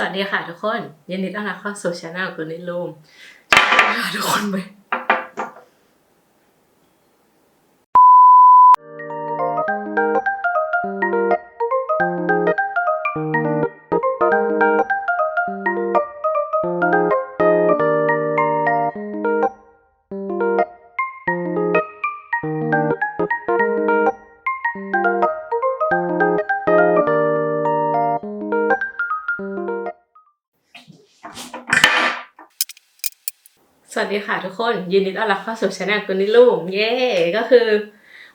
สวัสดีค่ะทุกคนยินดีต้อนรับเข้าสู่ช anel กุนิลูมทุกคนไป สวัสดีค่ะทุกคน ยินดีต้อนรับเข้าสู่ช anel กุนิลูมเย้ก็คือ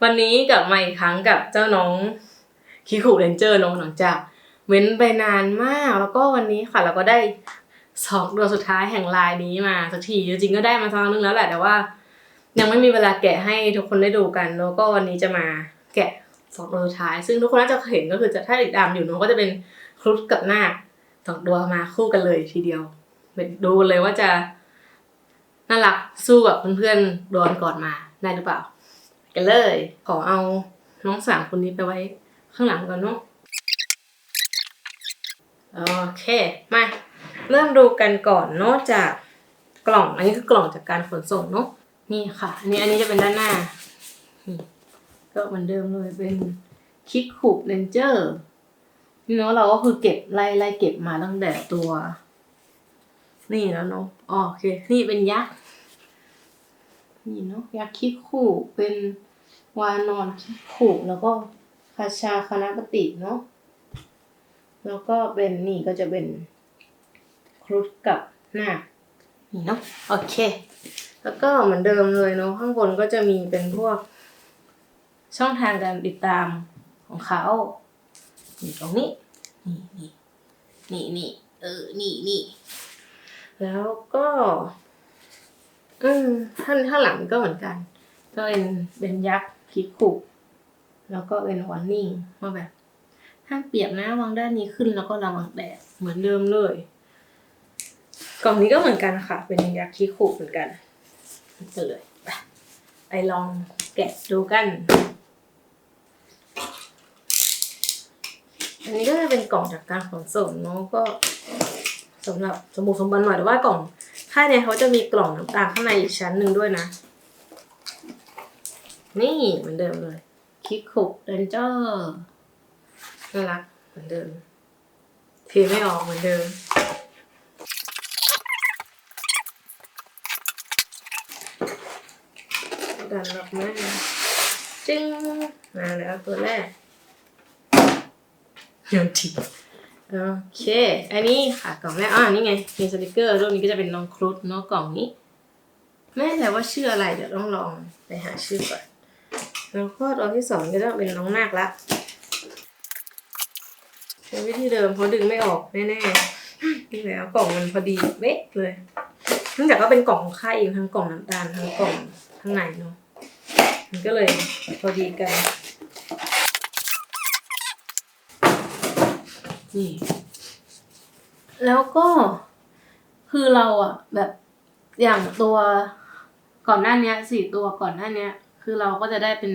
วันนี้กลับมาอีกครั้งกับเจ้าน้องคิคุเรนเจอร์น้องหลังจาก เว้นไปนานมากแล้วก็วันนี้ค่ะเราก็ได้สองดวงสุดท้ายแห่งลายนี้มาสักทีจริงๆก็ได้มาสักนึงแล้วแหละแต่ว่า ยังไม่มีเวลาแกะให้ทุกคนได้ดูกัน แล้วก็วันนี้จะมาแกะสองตัวสุดท้าย ซึ่งทุกคนน่าจะเห็นก็คือจะถ้าติดตามอยู่น้องก็จะเป็นครุฑกับหน้าสองตัวมาคู่กันเลยทีเดียวดูเลยว่าจะ น่ารักสู้กับเพื่อนๆโดนก่อนมาได้หรือเปล่า กันเลย ขอเอาน้องสามคนนี้ไปไว้ข้างหลังก่อนเนาะโอเคมาเริ่มดูกันก่อนเนาะจากกล่อง อันนี้คือกล่องจากการขนส่งเนาะนี่ค่ะ อันนี้อันนี้จะเป็นด้านหน้าก็เหมือนเดิมเลยเป็นคิกคูบเรนเจอร์นี่เนาะเราก็คือเก็บไล่ไล่เก็บมาตั้งแต่ตัว นี่แล้วเนาะโอเค นี่เป็นยักษ์ นี่เนาะยักษ์คิกคู่เป็นวานอนคิกคู่แล้วก็คาชาคณะปฏิเนาะแล้วก็เป็นนี่ก็จะเป็นครุฑกับหน้านี่เนาะโอเค แล้วก็เหมือนเดิมเลยเนาะข้างบนก็จะมีเป็นพวก ช่องทางการติดตามของเขานี่ตรงนี้ นี่นี่นี่นี่เออนี่นี่แล้วก็ อืมท่านข้างหลังก็เหมือนกัน ก็เป็นเป็นยักษ์คิกคุแล้วก็เป็นวอร์นิ่งว่าแบบห้ามเปียกนะวางด้านนี้ขึ้นแล้วก็ระวังแดดเหมือนเดิมเลย กล่องนี้ก็เหมือนกันค่ะ เป็นยักษ์คิกคุเหมือนกันไปเลยไปไปลองแกะดูกัน อันนี้ก็จะเป็นกล่องจากการขนส่งเนาะก็สำหรับสมบูรณ์สมบันหน่อยแต่ว่ากล่อง ค่ายเนี่ยเขาจะมีกล่องน้ำตาลข้างในอีกชั้นหนึ่งด้วยนะ นี่เหมือนเดิมเลย คิกคุกเรนเจอร์น่ารักเหมือนเดิมเทไม่ออกเหมือนเดิม ดันออกมาจึ้งมาแล้วตัวแรกเดี๋ยวที โอเค อันนี้ค่ะกล่องแรกอ่านี่ไง มีสติกเกอร์รูปนี้ก็จะเป็นน้องครุฑเนาะกล่องนี้ ไม่แน่ใจว่าชื่ออะไรเดี๋ยวต้องลองไปหาชื่อก่อน แล้วก็ตัวที่สองก็จะเป็นน้องนาคละใช้วิธีเดิมเพราะดึงไม่ออกแน่ๆนี่แล้วกล่องมันพอดีเบ๊ะเลยเนื่องจากว่าเป็นกล่องของค่ายเองทั้งกล่องน้ำตาลทั้งกล่องข้างในเนาะมันก็เลยพอดีกัน นี่ แล้วก็คือเราอะแบบอย่างตัวก่อนหน้านี้สี่ตัวก่อนหน้านี้คือเราก็จะได้เป็น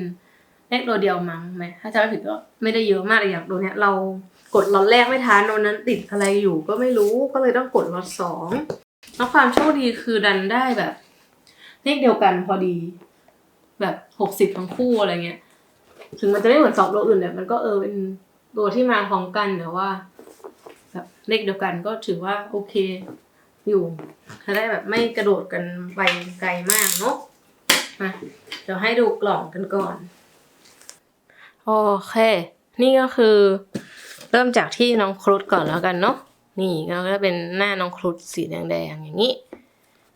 เลขตัวเดียวมั้งไหมถ้าจำไม่ผิดก็ไม่ได้เยอะมากแต่อย่างตัวเนี้ย เรากดล็อตแรกไม่ทันวันนั้นติดอะไรอยู่ ก็ไม่รู้ก็เลยต้องกดล็อตสองแล้วความโชคดีคือดันได้แบบเลขเดียวกันพอดี แบบหกสิบทั้งคู่อะไรเงี้ย ถึงมันจะไม่เหมือนสอบตัวอื่นแต่มันก็เออเป็น ตัวที่มาพร้อมกันแต่ว่าแบบเลขเดียวกันก็ถือว่าโอเคอยู่จะได้แบบไม่กระโดดกันไปไกลมากเนาะมาเดี๋ยวให้ดูกล่องกันก่อนโอเค นี่ก็คือ เริ่มจากที่น้องครุฑก่อนแล้วกันเนาะนี่ก็จะเป็นหน้าน้องครุฑสีแดงๆอย่างนี้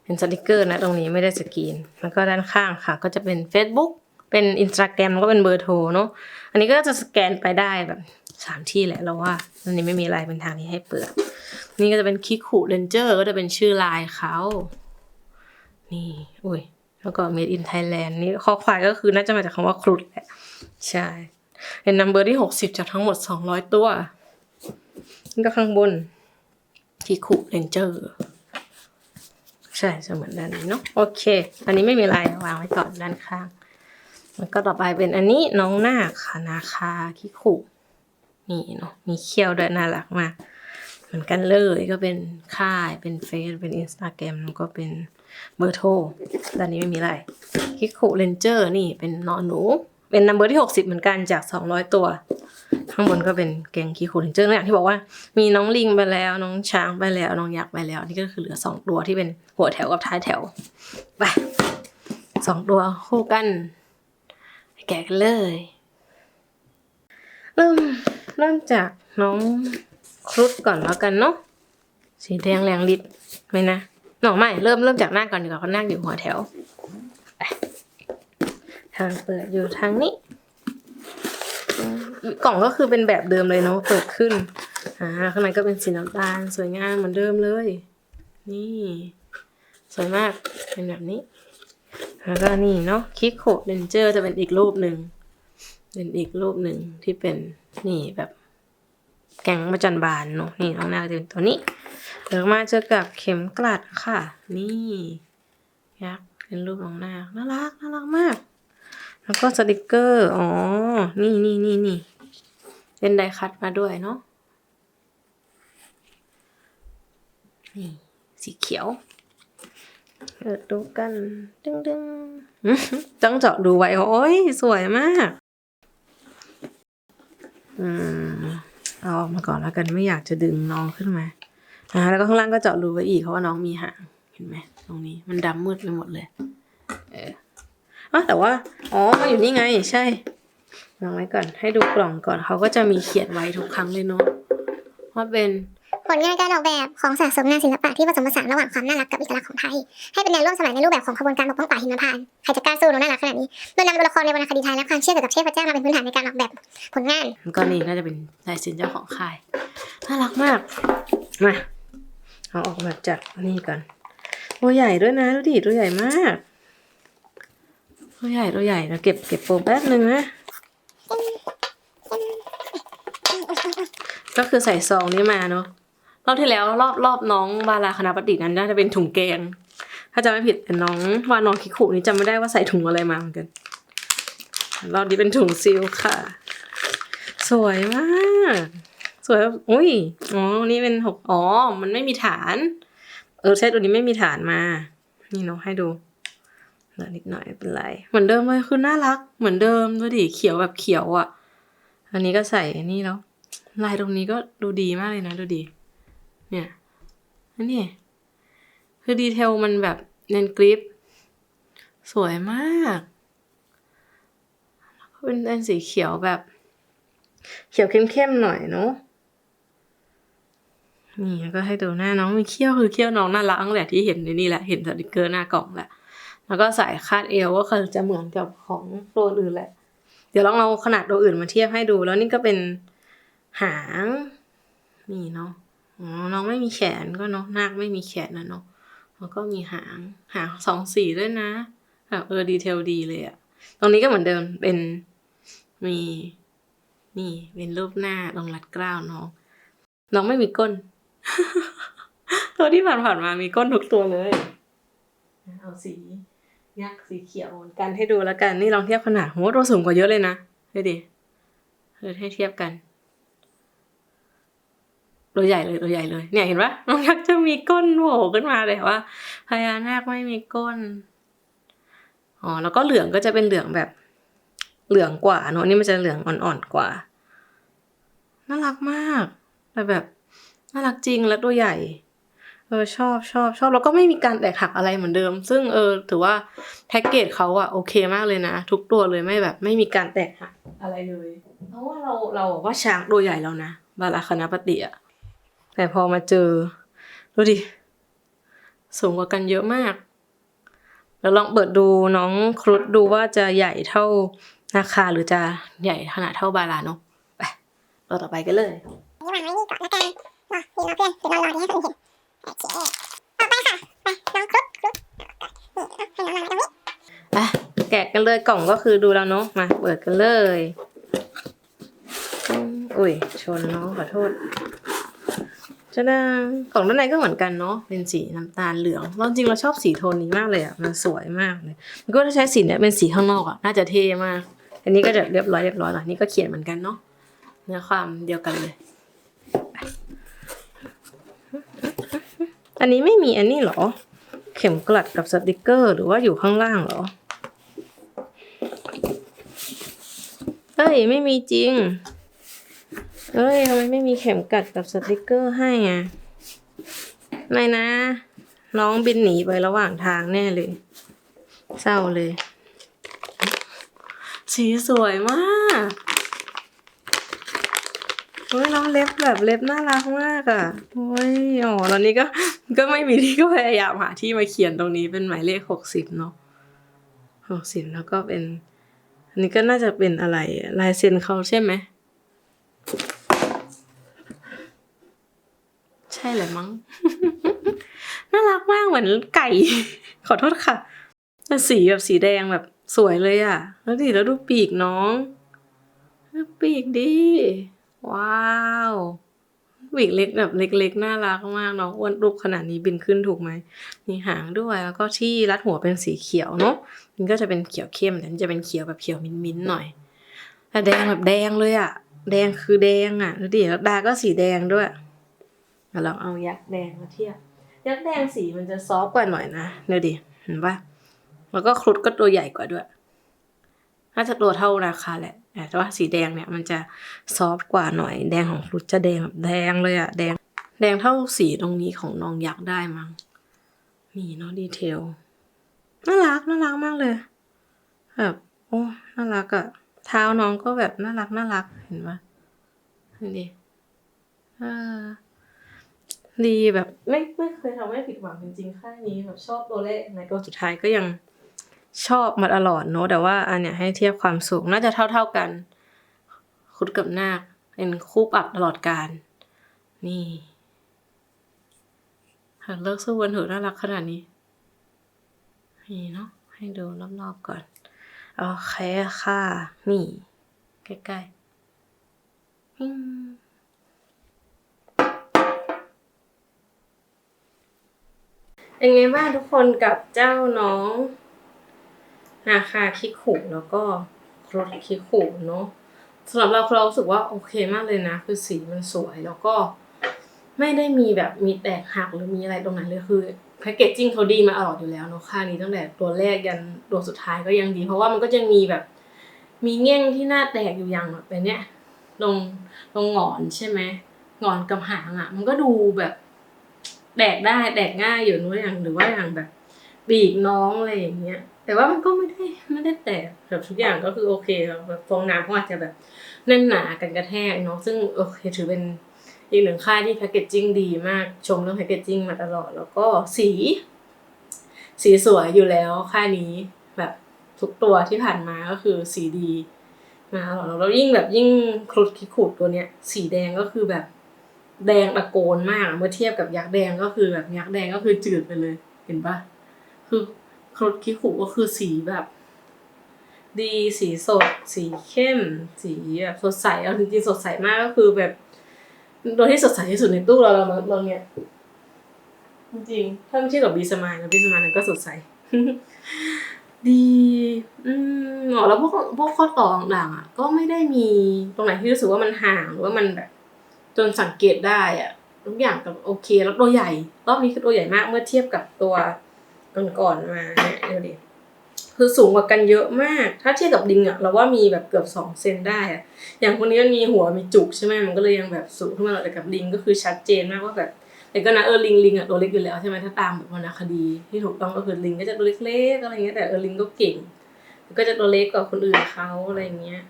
เป็นสติกเกอร์นะตรงนี้ไม่ได้สกรีน แล้วก็ด้านข้างค่ะ ก็จะเป็น Facebook เป็นอินสตาแกรมแล้วก็เป็นเบอร์โทรเนาะอันนี้ก็จะสแกนไปได้แบบ สามที่แหละเราว่าอันนี้ไม่มีอะไรเป็นทางที่ให้เปิด นี่ก็จะเป็นคิคุเรนเจอร์ก็จะเป็นชื่อไลน์เขา นี่อุ้ยแล้วก็ made in Thailand นี่ข้อควายก็คือน่าจะมาจากคำว่าครุฑแหละ ใช่ เป็นนัมเบอร์ที่หกสิบจากทั้งหมดสองร้อยตัว นี่ก็ข้างบนคิคุเรนเจอร์ใช่จะเหมือนด้านนี้เนาะโอเค อันนี้ไม่มีอะไรวางไว้ก่อนด้านข้างแล้วก็ต่อไปเป็นอันนี้น้องหน้าคค่ะนาคาคิคุ นี่เนาะมีเขี้ยวด้วยน่ารักมากเหมือนกันเลยก็เป็นค่ายเป็นเฟซเป็นอินสตาแกรมแล้วก็เป็นเบอร์โทรด้านนี้ไม่มีอะไรคิคุเรนเจอร์นี่เป็นนอนหนู เป็นนัมเบอร์ที่ 60 เหมือนกันจาก 200 ตัว ข้างบนก็เป็นแกงคิคุเรนเจอร์อย่างที่บอกว่ามีน้องลิงไปแล้วน้องช้างไปแล้วน้องยักษ์ไปแล้ว นี่ก็คือเหลือ 2 ตัวที่เป็นหัวแถวกับท้ายแถวไปสองตัวคู่กัน แกะกันเลยเริ่ม เริ่มจากน้องครุฑก่อนแล้วกันเนาะสีแดงแรงฤทธิ์ไหมนะหนอไม่เริ่มเริ่มจากหน้าก่อนดีกว่าเพราะหน้าอยู่หัวแถวทางเปิดอยู่ทางนี้ กล่องก็คือเป็นแบบเดิมเลยเนาะเปิดขึ้นอ่าข้างในก็เป็นสีน้ำตาลสวยงามเหมือนเดิมเลย นี่ สวยมากเป็นแบบนี้แล้วก็นี่เนาะคิกโคเรนเจอร์จะเป็นอีกรูปหนึ่งเป็นอีกรูปหนึ่งที่เป็น นี่แบบแกงประจันบานเนาะนี่น้องนาจะเป็นตัวนี้เดี๋ยวมาเจอกับเข็มกลัดค่ะ นี่ยักษ์เป็นรูปน้องนาน่ารักน่ารักมาก แล้วก็สติกเกอร์อ๋อนี่นี่นี่นี่เป็นไดคัตมาด้วยเนาะนี่สีเขียวเปิดดูกัน ดึงดึงต้องเจาะดูไว้โอ้ยสวยมาก อืมเอาออกมาก่อนแล้วกันไม่อยากจะดึงน้องขึ้นมาอ่าแล้วก็ข้างล่างก็เจาะรูไว้อีกเพราะว่าน้องมีหางเห็นไหมตรงนี้มันดำมืดไปหมดเลย เอออ๋อแต่ว่าอ๋อมันอยู่นี่ไง ใช่วางไว้ก่อน ให้ดูกล่องก่อนเขาก็จะมีเขียนไว้ทุกครั้งเลยเนาะว่าเป็น ผลงานการออกแบบของสะสมงานศิลปะที่ผสมผสานระหว่างความน่ารักกับเอกลักษณ์ของไทย ให้เป็นแนวร่วมสมัยในรูปแบบของขบวนการปกป้องป่าหิมพานต์ใครจะกล้าสู้หนูน่ารักขนาดนี้โดยนำตัวละครในวรรณคดีไทยและความเชื่อเกี่ยวกับเทพเจ้ามาเป็นพื้นฐานในการออกแบบผลงานก็นี่น่าจะเป็นลายเซ็นเจ้าของค่ายน่ารักมากมาเอาออกแบบจากนี่ก่อนตัวใหญ่ด้วยนะดูดิตัวใหญ่มากตัวใหญ่ตัวใหญ่นะเก็บเก็บโฟมแป๊บนึงนะก็คือใส่ซองนี้มาเนาะ รอบที่แล้วรอบรอบน้องบาราคณะปฏินั้นน่าจะเป็นถุงแกง ถ้าจำไม่ผิดแต่น้องวานองคิคุนี่จำไม่ได้ว่าใส่ถุงอะไรมาเหมือนกัน รอบนี้เป็นถุงซิลค่ะ สวยมาก สวยแบบอุ้ยอ๋อนี่เป็นหกอ๋อ มันไม่มีฐาน เออใช่ตัวนี้ไม่มีฐานมา นี่เนาะให้ดูเหลือนิดหน่อยเป็นไรเหมือนเดิมเลยคือน่ารัก เหมือนเดิมดูดิเขียวแบบเขียวอะ อันนี้ก็ใส่อันนี้แล้วลายตรงนี้ก็ดูดีมากเลยนะดูดี เนี่ยนนี้คือดีเทลมันแบบเน้นกริปสวยมากแล้วก็เป็นเป็นสีเขียวแบบ เขียวเข้มๆหน่อยเนาะนี่ก็ให้ดูหน้าน้องมีเขี้ยวคือเขี้ยวน้องน่ารักตั้งแต่ที่เห็นในนี่แหละเห็นสติกเกอร์หน้ากล่องแหละ แล้วก็ใส่คาดเอวก็คือจะเหมือนกับของตัวอื่นแหละ เดี๋ยวลองเอาขนาดตัวอื่นมาเทียบให้ดู แล้วนี่ก็เป็นหาง นี่เนาะ อ๋อ น้องไม่มีแขนก็เนาะ นาคไม่มีแขนนะเนาะแล้วก็มีหาง หางสองสีด้วยนะแบบเออดีเทลดีเลยอะตรงนี้ก็เหมือนเดิม เป็นมี นี่เป็นรูปหน้าตรงรัดกล้าวน้อง น้องไม่มีก้น ตัวที่ผ่านๆมามีก้นทุกตัวเลย เอาสียักษ์สีเขียวกันให้ดูแล้วกัน นี่ลองเทียบขนาดโหตัวสูงกว่าเยอะเลยนะดูดิเออให้เทียบกัน ตัวใหญ่เลยตัวใหญ่เลย เนี่ยเห็นปะน้องยักจะมีก้นโผล่ขึ้นมาเลยว่าพญานาคไม่มีก้นอ๋อแล้วก็เหลืองก็จะเป็นเหลืองแบบเหลืองกว่าเนอะนี่มันจะเหลืองอ่อนๆกว่าน่ารักมากแต่แบบน่ารักจริงแล้วตัวใหญ่เออชอบชอบชอบแล้วก็ไม่มีการแตกหักอะไรเหมือนเดิม ซึ่งเออถือว่าแพ็กเกจเขาอะโอเคมากเลยนะ ทุกตัวเลยไม่แบบ ไม่มีการแตกหักอะไรเลยเพราะว่าเราเราบอกว่าช้างตัวใหญ่แล้วนะบาราคณะปฏิอะ แต่พอมาเจอ ดูดิ สูงกว่ากันเยอะมาก แล้วลองเปิดดูน้องครุฑดูว่าจะใหญ่เท่านาคาหรือจะใหญ่ขนาดเท่าบารานาะไปเราต่อไปกันเลยนี่วางไว้นี่ก่อนแล้วกันรอนี่รอเพื่อนเดี๋ยวเรารอที่ให้คนเห็นโอเคต่อไปค่ะไปน้องครุฑครุฑนี่ให้น้องวางไว้ตรงนี้ไปแกะกันเลยกล่องก็คือดูแล้วเนาะมาเปิดกันเลยอุ้ยชนเนาะขอโทษ จะได้กล่องด้านในก็เหมือนกันเนาะเป็นสีน้ำตาลเหลืองเราจริงเราชอบสีโทนนี้มากเลยอะมันสวยมากเลยมันก็ถ้าใช้สีเนี้ยเป็นสีข้างนอกอะน่าจะเท่มาก อันนี้ก็จะเรียบร้อยเรียบร้อยหน่อยนี่ก็เขียนเหมือนกันเนาะเนื้อความเดียวกันเลย อันนี้ไม่มีอันนี้เหรอ เข็มกลัดกับสติกเกอร์ หรือว่าอยู่ข้างล่างเหรอเอ้ยไม่มีจริง เอ้ยทำไมไม่มีเข็มกัดกับสติกเกอร์ให้อะไม่นะ น้องบินหนีไประหว่างทางแน่เลย เศร้าเลย สีสวยมากเฮ้ยน้องเล็บแบบเล็บน่ารักมากอะ่ะโอ้ยอ๋อแล้วนี้ก็ก็ไม่มีที่ก็พยายามหาที่มาเขียนตรงนี้เป็นหมายเลขหกสิบเนาะหกสิบแล้วก็เป็น อันนี้ก็น่าจะเป็นอะไรลายเซ็นเขาใช่ไหม ใช่แหละมั้ง น่ารักมากเหมือนไก่ ขอโทษค่ะแต่สีแบบสีแดงแบบสวยเลยอะ่ะ แล้วดิแล้วดูปีกน้องปีกดิว้าวปีกเล็กแบบเล็กๆน่ารักมากน้องอ้วนรูปขนาดนี้บินขึ้นถูกไหมมีหางด้วยแล้วก็ที่รัดหัวเป็นสีเขียวเนาะมันก็จะเป็นเขียวเข้มแต่นี่จะเป็นเขียวแบบเขียวมิ้นๆหน่อยแต่แดงแบบแดงเลยอะ่ะ แดงคือแดงอะ่ะแล้วดิแล้วดาก็สีแดงด้วย เราเอายักษ์แดงมาเทียบ ยักษ์แดงสีมันจะซอฟต์กว่าหน่อยนะเดี๋ยวดิเห็นปะแล้วก็ครุฑก็ตัวใหญ่กว่าด้วย น่าจะตัวเท่าราคาแหละ แต่ว่าสีแดงเนี่ยมันจะซอฟต์กว่าหน่อย แดงของครุฑจะแดงแบบแดงเลยอะแดง แดงเท่าสีตรงนี้ของน้องยักษ์ได้มั้ง นี่เนาะดีเทล น่ารักน่ารักมากเลย แบบ โอ้ น่ารักอะเท้าน้องก็แบบน่ารักน่ารัก เห็นปะเห็นดิเออ ดีแบบไม่ไม่เคยทำให้ผิดหวังจริงๆค่ายนี้แบบชอบตัวเลขในตัวสุดท้ายก็ยังชอบมาตลอดเนอะแต่ว่าอันเนี้ยให้เทียบความสูงน่าจะเท่าเท่า ๆกัน คุดกับนาคเป็นคู่ปรับตลอดการ นี่หากเลิกสู้วันเถอะน่ารักขนาดนี้ นี่เนาะให้ดูรอบๆก่อนโอเคค่ะ นี่ ใกล้ๆ เป็นไงบ้างทุกคนกับเจ้าน้องนาคาคิขุแล้วก็ครถคิขุเนาะสำหรับเราเรารู้สึกว่าโอเคมากเลยนะ คือสีมันสวยแล้วก็ไม่ได้มีแบบมีแตกหักหรือมีอะไรตรงไหนเลยคือแพคเกจจิ้งเขาดีมาตลอดอยู่แล้วเนาะค่านี้ตั้งแต่ตัวแรกยันตัวสุดท้ายก็ยังดี เพราะว่ามันก็จะมีแบบมีแง่งที่หน้าแตกอยู่อย่างแบบเนเนี้ยตรงตรงหงอนใช่ไหมหงอนกับหางอะ มันก็ดูแบบ แดกได้แดกง่ายอยู่นู้นอย่างหรือว่าอย่างแบบปีกน้องอะไรอย่างเงี้ย แต่ว่ามันก็ไม่ได้ไม่ได้แตกแบบทุกอย่างก็คือโอเคแบบฟองน้ำเขาอาจจะแบบแน่นหนากันกระแทกเนาะซึ่งโอเคถือเป็นอีกหนึ่งค่ายที่แพคเกจจิ้งดีมากชมเรื่องแพคเกจจิ้งมาตลอด แล้วก็สี สีสวยอยู่แล้วค่ายนี้แบบทุกตัวที่ผ่านมาก็คือสีดีมาตลอดแล้วยิ่งแบบยิ่งครุฑคิขุดตัวเนี้ย สีแดงก็คือแบบ แดงตะโกนมาก เมื่อเทียบกับยักษ์แดงก็คือแบบยักษ์แดงก็คือจืดไปเลย เห็นปะคือครดคิขุก็คือสีแบบ ดีสีสด สีเข้ม สีแบบสดใสเอาจริงๆสดใสมากก็คือแบบตัวที่สดใสที่สุดในตู้เราเราเราเนี่ยจริงถ้าไม่เทียบกับบีสมายนะบีสมายนั้นก็สดใส ดี อืมอ๋อแล้วพวกพวกข้อต่อต่างๆอะ ก็ไม่ได้มีตรงไหนที่รู้สึกว่ามันห่างหรือว่ามันแบบ จนสังเกตได้อะทุกอย่างกับโอเค แล้วตัวใหญ่ รอบนี้คือตัวใหญ่มากเมื่อเทียบกับตัวก่อนๆมาเนี่ยเดี๋ยวดิคือสูงกว่ากันเยอะมาก ถ้าเทียบกับลิงอะเราว่ามีแบบเกือบสองเซนได้อะอย่างคนนี้มันมีหัวมีจุกใช่ไหมมันก็เลยยังแบบสูงขึ้นมาแต่กับลิงก็คือชัดเจนมากว่าแบบแต่ก็นะเออลิงลิงอะตัวเล็กอยู่แล้วใช่ไหมถ้าตามแบบวรรณคดีที่ถูกต้องก็คือลิงก็จะตัวเล็กๆอะไรเงี้ยแต่เออลิงก็เก่ง ก็จะตัวเล็กกว่าคนอื่นเขาอะไรเงี้ย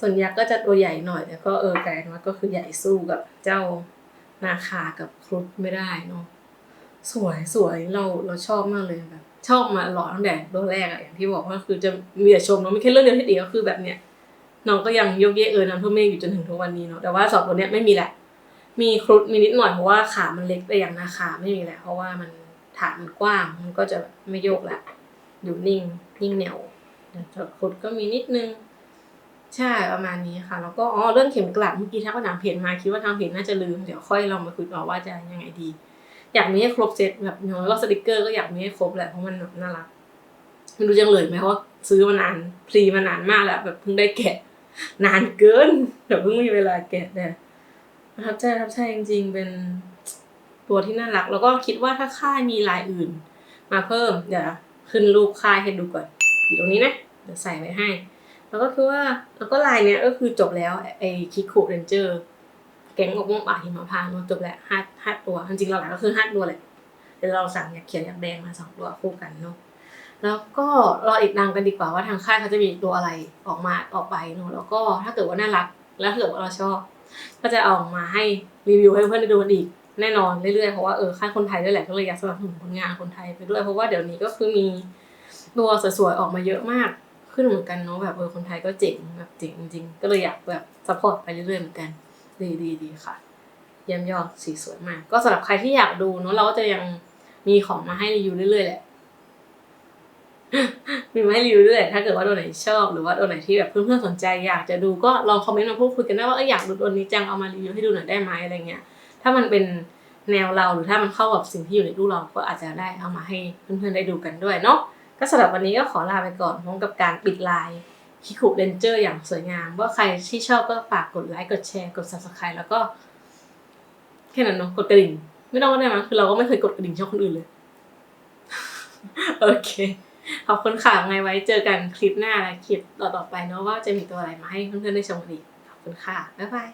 ส่วนยักษ์ก็จะตัวใหญ่หน่อยแต่ก็เออแกลนว่าก็คือใหญ่สู้กับเจ้านาคากับครุฑไม่ได้เนาะสวยสวยเราเราชอบมากเลยแบบชอบมาหล่อตั้งแต่ตัวแรกอะอย่างที่บอกว่าคือจะมีแต่ชมเนาะไม่แค่เรื่องเดียวที่ดีก็คือแบบเนี้ยน้องก็ยังโยกเยกเออน้ำท่วมเมฆอยู่จนถึงทุกวันนี้เนาะแต่ว่าสองตัวเนี้ยไม่มีแหละ มีครุฑมีนิดหน่อยเพราะว่าขามันเล็กแต่อย่างนาคาไม่มีแหละเพราะว่ามันฐานมันกว้างมันก็จะไม่โยกละอยู่นิ่งนิ่งแนวแต่ครุฑก็มีนิดนึง ใช่ประมาณนี้ค่ะ แล้วก็อ๋อเรื่องเข็มกลัดเมื่อกี้ถ้าก็ถามเพจมาคิดว่าทางเพจน่าจะลืมเดี๋ยวค่อยลองมาคุยต่อว่าจะยังไงดี อยากมีให้ครบเซตแบบน้อยก็สติกเกอร์ก็อยากมีให้ครบแหละเพราะมันแบบน่ารักไม่รู้ยังเลยไหมเพราะซื้อมานานพรีมานานมากแล้วแบบเพิ่งได้แกะ นานเกินแบบเพิ่งมีเวลาแกะแต่ประทับใจประทับใจจริง ๆ เป็นตัวที่น่ารัก แล้วก็คิดว่าถ้าค่ายมีลายอื่น มาเพิ่มเดี๋ยวขึ้นรูปค่ายให้ดูก่อนอยู่ตรงนี้นะเดี๋ยวใส่ไว้ให้ แล้วก็คือว่าแล้วก็ลายเนี้ยก็คือจบแล้วไอ้คิคุเรนเจอร์แก๊งอกม่วงป่าหิมพานต์จบแล้วห้าห้าตัวจริงๆเราหลักก็คือห้าตัวแหละเดี๋ยวเราสั่งอยากเขียวอยากแดงมาสองตัวคู่กันเนาะแล้วก็รออีกนานกันดีกว่าว่าทางค่ายเขาจะมีตัวอะไรออกมาต่อไปเนาะแล้วก็ถ้าเกิดว่าน่ารักแล้วถ้าเกิดว่าเราชอบ ก็จะเอาออกมาให้รีวิวให้เพื่อนได้ดูอีกแน่นอนเรื่อยๆเพราะว่าเออค่ายคนไทยด้วยแหละก็เลยอยากสนับสนุนผลงานคนไทยไปด้วยเพราะว่าเดี๋ยวนี้ก็คือมีตัวสวยๆออกมาเยอะมาก ขึ้นเหมือนกันเนาะแบบเออคนไทยก็เจ๋งแบบเจ๋งจริงก็เลยอยากแบบซัพพอร์ตไปเรื่อยๆเหมือนกัน ดีดีดีค่ะเยี่ยมยอดสีสวยมาก ก็สำหรับใครที่อยากดูเนาะเราก็จะยังมีของมาให้รีวิวเรื่อยๆแหละมีมาให้รีวิวเรื่อยๆถ้าเกิดว่าตัวไหนชอบหรือว่าตัวไหนที่แบบเพื่อนๆสนใจอยากจะดูก็ลองคอมเมนต์มาพูดคุยกันได้ว่าเอออยากดูตัวนี้จังเอามารีวิวให้ดูหน่อยได้ไหมอะไรเงี้ย ถ้ามันเป็นแนวเราหรือถ้ามันเข้ากับสิ่งที่อยู่ในรูปเราก็อาจจะได้เอามาให้เพื่อนๆได้ดูกันด้วยเนาะ ก็สำหรับวันนี้ก็ขอลาไปก่อนพร้อมกับการปิดไลน์คิคุเรนเจอร์อย่างสวยงาม ว่าใครที่ชอบก็ฝากกดไลค์กดแชร์กด subscribe แล้วก็แค่นั้นเนาะกดกระดิ่ง ไม่ต้องก็ได้มั้งคือเราก็ไม่เคยกดกระดิ่งช่องคนอื่นเลย โอเค ขอบคุณค่ะไงไว้เจอกันคลิปหน้าและคลิปต่อๆไปเนาะว่าจะมีตัวอะไรมาให้เพื่อนๆได้ชมกันอีกขอบคุณค่ะ บ๊ายบาย